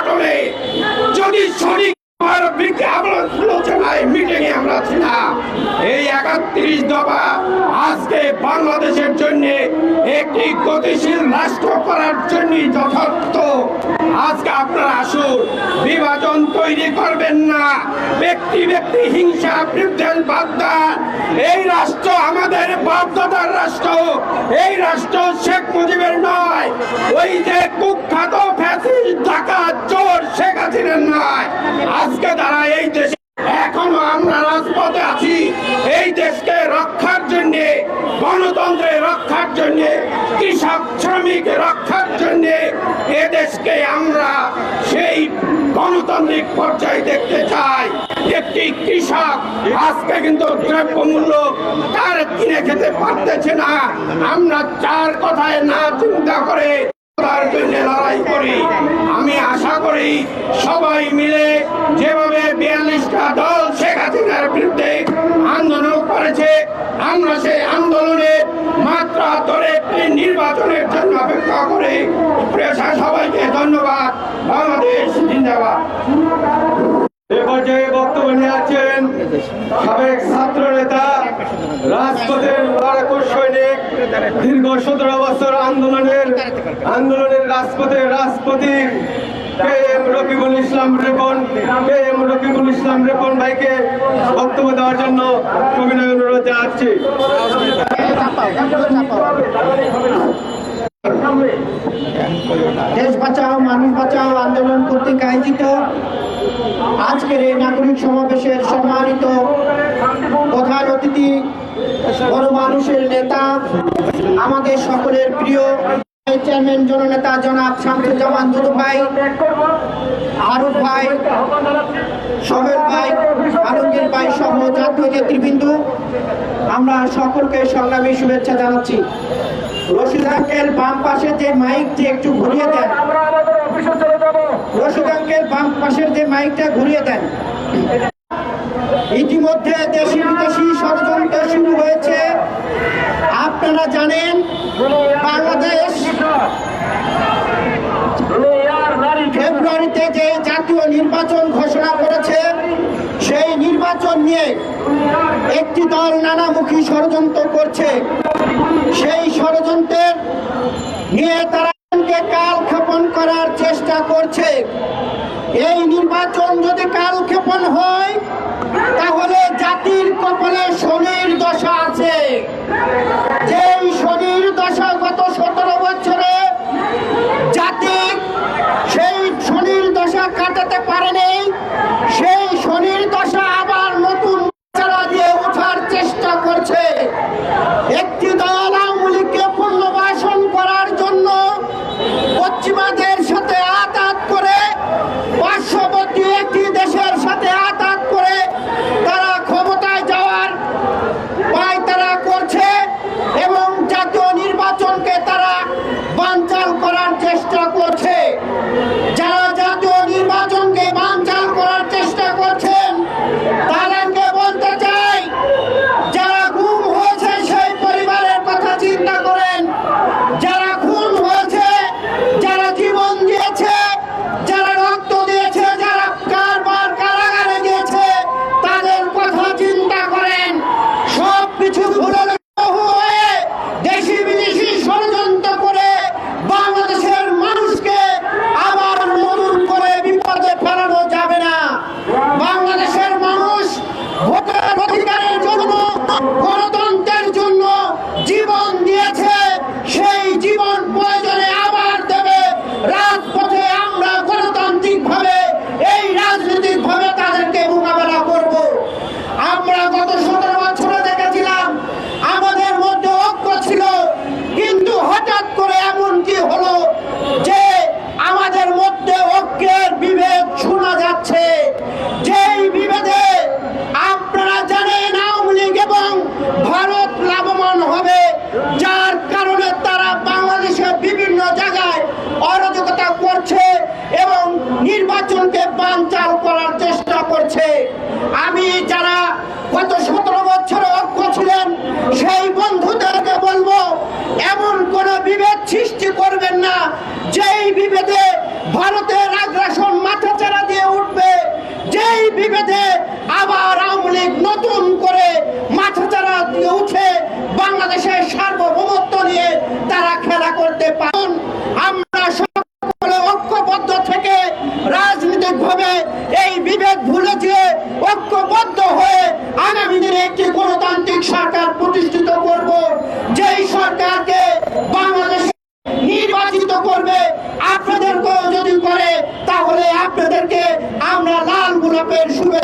গঠনে যদি সঠিক মিটিং আমরা ছিলাম এই একত্রিশ দফা আজকে বাংলাদেশের জন্য একটি গতিশীল রাষ্ট্র করার জন্য যথার্থ আজকে আপনারা আসুন। বিভাজন তৈরি করবেন না। ব্যক্তি ব্যক্তি হিংসা বিরুদ্ধে বাগদান এই রাষ্ট্র আমাদের বাপদাদার রাষ্ট্র। এই রাষ্ট্র শেখ মুজিবের নয়। ওই যে কুখ্যাত ফ্যাসিস্ট ডাকাত চোর শেখ হাসিনার নয়। আজকে তারা এই দেশে এখনও আমরা রাজপথে আছি। এই দেশকে রক্ষার জন্য গণতন্ত্রের রক্ষার জন্য, কৃষক শ্রমিক রক্ষার জন্য দেশকে আমরা সেই গণতান্ত্রিক পর্যায়ে দেখতে চাই একটি কৃষক আজকে কিন্তু দ্রব্যমূল্য তার কিনে খেতে পারতেছে না। আমরা চার কথায় না চিন্তা করে তার জন্য লড়াই করি। আমি আশা করি সবাই মিলে যেভাবে বিয়াল্লিশটা দল শেখ হাসিনার বিরুদ্ধে আন্দোলন করেছে, আমরা সেই একটি নির্বাচনের জন্য অপেক্ষা করে প্রিয় সবাইকে ধন্যবাদ। বাংলাদেশ জিন্দাবাদ। বক্তব্য নিয়ে সাবেক সৈনিক সতেরো বছর আন্দোলনের আন্দোলনের কে এম রকিবুল ইসলাম রকিবুল ইসলাম রেপন ভাইকে বক্তব্য দেওয়ার জন্য অভিনয় অনুরোধ জানাচ্ছি দেশ বাঁচাও মানুষ বাঁচাও আন্দোলন কর্তৃক আয়োজিত আজকের এই নাগরিক সমাবেশের সম্মানিত প্রধান অতিথি, বড় মানুষের নেতা, আমাদের সকলের প্রিয় চেয়ারম্যান জননেতা জনাব শামসুজ্জামান দুদু ভাই আরুফ ভাই সোহেল ভাই, আলমগীর ভাই সহ জাতীয় নেতৃবৃন্দ, আমরা সকলকে সংগ্রামী শুভেচ্ছা জানাচ্ছি। রশিদ আঙ্কেল বাম পাশে যে মাইকটি একটু ঘুরিয়ে দেন। রশিদ আঙ্কেল বাম পাশের যে মাইকটা ঘুরিয়ে দেন। ইতিমধ্যে দেশি বিদেশি ষড়যন্ত্র শুরু হয়েছে। আপনারা জানেন, বাংলাদেশ ফেব্রুয়ারিতে যে জাতীয় নির্বাচন ঘোষণা করেছে, সেই নির্বাচন নিয়ে একটি দল নানামুখী ষড়যন্ত্র করছে। সেই ষড়যন্ত্রের নিয়ে তারা কাল ক্ষেপণ করার চেষ্টা করছে, এই নির্বাচন যদি কাল ক্ষেপণ হয়, তাহলে জাতির কপালে শনির দশা আছে। যেই শনির নির্বাচনকে বানচাল করার চেষ্টা করছে। আমি যারা গত সতেরো বছর অক্ষ ছিলেন, সেই বন্ধুদেরকে বলব, এমন কোন বিভেদ সৃষ্টি করবেন না, যেই বিভেদে ভারতের আগ্রাসন মাথা চারা দিয়ে উঠবে, যেই বিভেদে আবার আওয়ামী লীগ নতুন করে ভুলেছে ঐক্যবদ্ধ হয়ে আগামী দিনে একটি গণতান্ত্রিক সরকার প্রতিষ্ঠিত করব, যেই সরকারকে বাংলাদেশ নির্বাচিত করবে। আপনাদেরকেও যদি করে, তাহলে আপনাদেরকে আমরা লাল গোলাপের শুভেচ্ছা